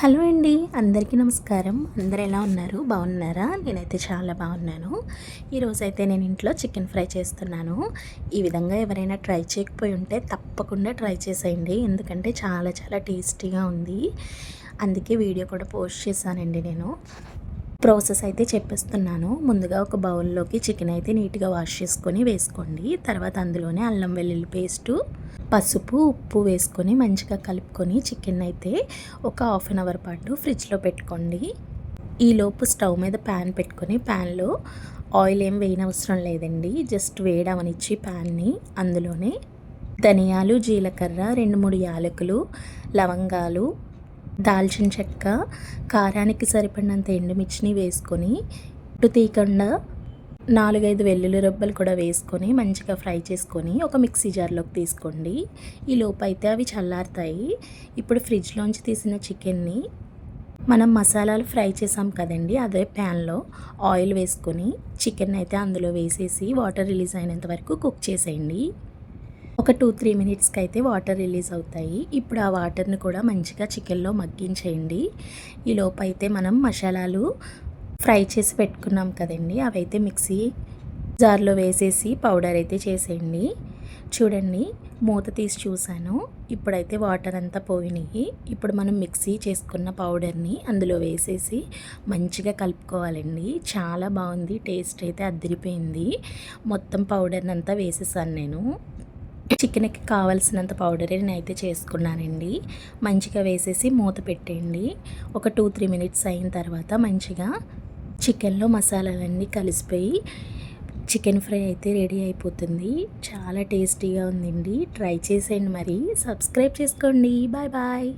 Hello అండి అందరికీ నమస్కారం. అందరు ఎలా ఉన్నారు? బాగున్నారా? నేనైతే చాలా బాగున్నాను. ఈరోజు అయితే నేను ఇంట్లో చికెన్ ఫ్రై చేస్తున్నాను. ఈ విధంగా ఎవరైనా ట్రై చేయకపోయి ఉంటే తప్పకుండా ట్రై చేసేయండి. ఎందుకంటే చాలా చాలా టేస్టీగా ఉంది. అందుకే వీడియో కూడా పోస్ట్ చేశానండి నేను. ప్రాసెస్ అయితే చెప్పేస్తున్నాను. ముందుగా ఒక బౌల్లోకి చికెన్ అయితే నీట్గా వాష్ చేసుకొని వేసుకోండి. తర్వాత అందులోనే అల్లం వెల్లుల్లి పేస్టు పసుపు ఉప్పు వేసుకొని మంచిగా కలుపుకొని చికెన్ అయితే ఒక హాఫ్ అన్ అవర్ పాటు ఫ్రిడ్జ్లో పెట్టుకోండి. ఈలోపు స్టవ్ మీద ప్యాన్ పెట్టుకొని ప్యాన్లో ఆయిల్ ఏం వేయనవసరం లేదండి. జస్ట్ వేయడమనిచ్చి ప్యాన్ని అందులోనే ధనియాలు జీలకర్ర రెండు మూడు యాలకులు లవంగాలు దాల్చిన చెక్క కారానికి సరిపడినంత ఎండుమిర్చిని వేసుకొని ఇటు తీయకుండా నాలుగైదు వెల్లుల్లి రొబ్బలు కూడా వేసుకొని మంచిగా ఫ్రై చేసుకొని ఒక మిక్సీ జార్లోకి తీసుకోండి. ఈ లోపు అయితే అవి చల్లారుతాయి. ఇప్పుడు ఫ్రిడ్జ్లోంచి తీసిన చికెన్ని మనం మసాలాలు ఫ్రై చేసాం కదండి అదే ప్యాన్లో ఆయిల్ వేసుకొని చికెన్ అయితే అందులో వేసేసి వాటర్ రిలీజ్ అయినంత వరకు కుక్ చేసేయండి. ఒక టూ త్రీ మినిట్స్కి అయితే వాటర్ రిలీజ్ అవుతాయి. ఇప్పుడు ఆ వాటర్ని కూడా మంచిగా చికెన్లో మగ్గించేయండి. ఈ లోపు అయితే మనం మసాలాలు ఫ్రై చేసి పెట్టుకున్నాం కదండి. అవైతే మిక్సీ జార్లో వేసేసి పౌడర్ అయితే చేసేయండి. చూడండి మూత తీసి చూశాను. ఇప్పుడైతే వాటర్ అంతా పోయినాయి. ఇప్పుడు మనం మిక్సీ చేసుకున్న పౌడర్ని అందులో వేసేసి మంచిగా కలుపుకోవాలండి. చాలా బాగుంది టేస్ట్ అయితే అద్దరిపోయింది మొత్తం పౌడర్ని అంతా వేసేసాను నేను. చికెన్కి కావాల్సినంత పౌడర్ నేను అయితే చేసుకున్నానండి. మంచిగా వేసేసి మూత పెట్టండి ఒక టూ త్రీ మినిట్స్ అయిన తర్వాత మంచిగా చికెన్లో మసాలాలన్నీ కలిసిపోయి చికెన్ ఫ్రై అయితే రెడీ అయిపోతుంది. చాలా టేస్టీగా ఉందండి. ట్రై చేసేయండి మరి. సబ్స్క్రైబ్ చేసుకోండి. Bye bye.